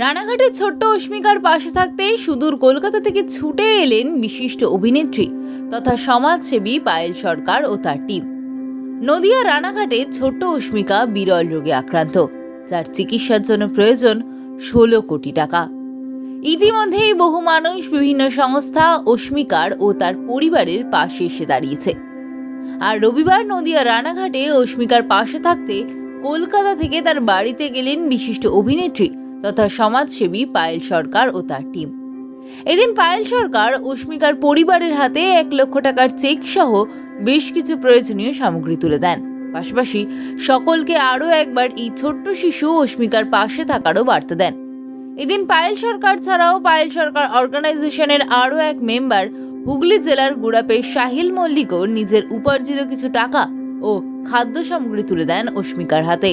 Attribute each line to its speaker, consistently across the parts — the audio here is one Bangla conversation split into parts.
Speaker 1: রানাঘাটের ছোট্ট অস্মিকার পাশে থাকতে সুদূর কলকাতা থেকে ছুটে এলেন বিশিষ্ট অভিনেত্রী তথা সমাজসেবী পায়েল সরকার ও তার টিম। নদিয়া রানাঘাটে ছোট্ট অস্মিকা বিরল রোগে আক্রান্ত। যার চিকিৎসার জন্য প্রয়োজন ষোলো কোটি টাকা। ইতিমধ্যেই বহু মানুষ, বিভিন্ন সংস্থা অস্মিকার ও তার পরিবারের পাশে এসে দাঁড়িয়েছে। আর রবিবার নদিয়া রানাঘাটে অস্মিকার পাশে থাকতে কলকাতা থেকে তার বাড়িতে গেলেন বিশিষ্ট অভিনেত্রী তথা সমাজসেবী পায়েল সরকার ও তার টিম। এদিন পায়েল সরকার অস্মিকার পরিবারের হাতে এক লক্ষ টাকার চেক সহ বেশ কিছু প্রয়োজনীয় সামগ্রী তুলে দেন। পাশাপাশি সকলকে আরও একবার এই ছোট্ট শিশু অস্মিকার পাশে থাকারও বার্তা দেন। এদিন পায়েল সরকার ছাড়াও পায়েল সরকার অর্গানাইজেশনের আরও এক মেম্বার হুগলি জেলার গুড়াপের শাহিল মল্লিকও নিজের উপার্জিত কিছু টাকা ও খাদ্য সামগ্রী তুলে দেন অস্মিকার হাতে।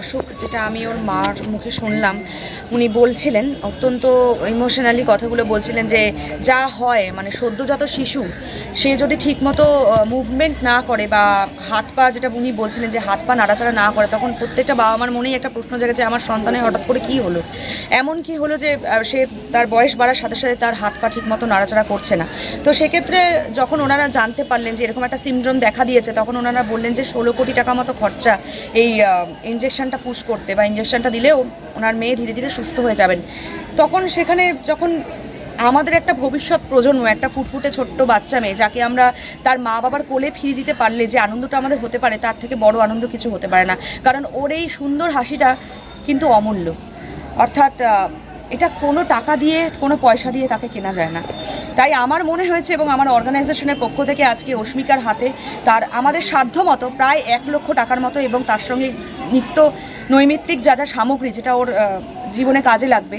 Speaker 2: অসুখ, যেটা আমি ওর মার মুখে শুনলাম, উনি বলছিলেন, অত্যন্ত ইমোশনালি কথাগুলো বলছিলেন যে যা হয় মানে সদ্যজাত শিশু, সে যদি ঠিকমতো মুভমেন্ট না করে বা হাত পা যেটা উনি বলছিলেন যে হাত পা নাড়াচাড়া না করে, তখন প্রত্যেকটা বাবা মার মনেই একটা প্রশ্ন জাগে যে আমার সন্তানের হঠাৎ করে কি হলো? এমন কি হলো যে সে তার বয়স বাড়ার সাথে সাথে তার হাত পা ঠিকমতো নাড়াচাড়া করছে না। তো সেক্ষেত্রে যখন ওনারা জানতে পারলেন যে এরকম একটা সিমড্রোম দেখা দিয়েছে, তখন ওনারা বললেন যে ষোলো কোটি টাকা মতো খরচা এই ইঞ্জেকশনটা পুশ করতে বা ইঞ্জেকশনটা দিলেও ওনার মেয়ে ধীরে ধীরে সুস্থ হয়ে যাবেন। তখন সেখানে যখন আমাদের একটা ভবিষ্যৎ প্রজন্ম, একটা ফুটফুটে ছোট্ট বাচ্চা মেয়ে, যাকে আমরা তার মা বাবার কোলে ফিরিয়ে দিতে পারলে যে আনন্দটা আমাদের হতে পারে, তার থেকে বড় আনন্দ কিছু হতে পারে না। কারণ ওর এই সুন্দর হাসিটা কিন্তু অমূল্য। অর্থাৎ এটা কোনো টাকা দিয়ে, কোনো পয়সা দিয়ে তাকে কেনা যায় না। তাই আমার মনে হয়েছে এবং আমার অর্গানাইজেশনের পক্ষ থেকে আজকে অস্মিকার হাতে তার আমাদের সাধ্য মতো প্রায় এক লক্ষ টাকার মতো এবং তার সঙ্গে নিত্য নৈমিত্তিক যা যা সামগ্রী যেটা ওর জীবনে কাজে লাগবে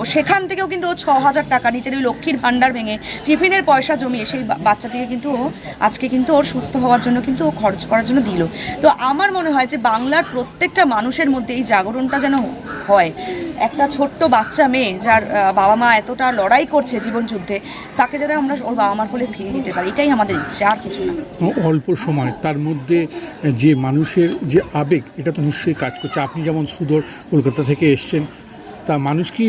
Speaker 2: সেখান থেকেও কিন্তু ও ছ হাজার টাকা নিজের ওই লক্ষ্মীর ভাণ্ডার ভেঙে টিফিনের পয়সা জমিয়ে সেই বাচ্চাটিকে কিন্তু ও আজকে কিন্তু ওর সুস্থ হওয়ার জন্য কিন্তু ও খরচ করার জন্য দিল। তো আমার মনে হয় যে বাংলার প্রত্যেকটা মানুষের মধ্যে এই জাগরণটা যেন হয়। একটা ছোট্ট বাচ্চা মেয়ে যার বাবা মা এতটা লড়াই করছে জীবন যুদ্ধে, তাকে যেন আমরা ওর বাবা মার কোলে ফিরিয়ে দিতে পারি। এটাই আমাদের ইচ্ছে, আর কিছু না।
Speaker 3: অল্প সময়, তার মধ্যে যে মানুষের যে আবেগ, এটা তো নিশ্চয়ই কাজ করছে। আপনি যেমন সুদূর কলকাতা থেকে এসছেন তা মানুষ কি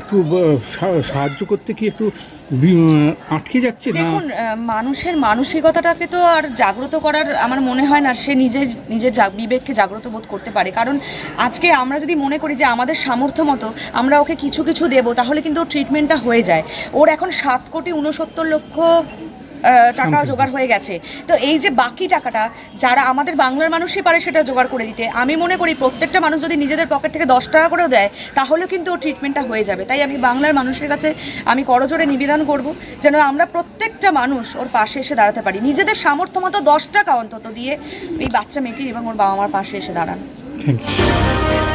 Speaker 3: একটু সাহায্য করতে কি একটু আটকে যাচ্ছে না?
Speaker 2: দেখুন মানুষের মানসিকতাটাকে তো আর জাগ্রত করার আমার মনে হয় না সে নিজের নিজের বিবেককে জাগ্রত বোধ করতে পারে। কারণ আজকে আমরা যদি মনে করি যে আমাদের সামর্থ্য মতো আমরা ওকে কিছু কিছু দেবো, তাহলে কিন্তু ওর ট্রিটমেন্টটা হয়ে যায়। ওর এখন সাত কোটি উনসত্তর লক্ষ টাকা জোগাড় হয়ে গেছে। তো এই যে বাকি টাকাটা যারা আমাদের বাংলার মানুষই পারে সেটা জোগাড় করে দিতে আমি মনে করি প্রত্যেকটা মানুষ যদি নিজেদের পকেট থেকে দশ টাকা করেও দেয় তাহলে কিন্তু ওর ট্রিটমেন্টটা হয়ে যাবে। তাই আমি বাংলার মানুষের কাছে আমি করজোরে নিবেদন করব যেন আমরা প্রত্যেকটা মানুষ ওর পাশে এসে দাঁড়াতে পারি। নিজেদের সামর্থ্য মতো দশ টাকা অন্তত দিয়ে এই বাচ্চা মেয়েটির এবং ওর বাবা মার পাশে এসে দাঁড়ান।
Speaker 3: Thank you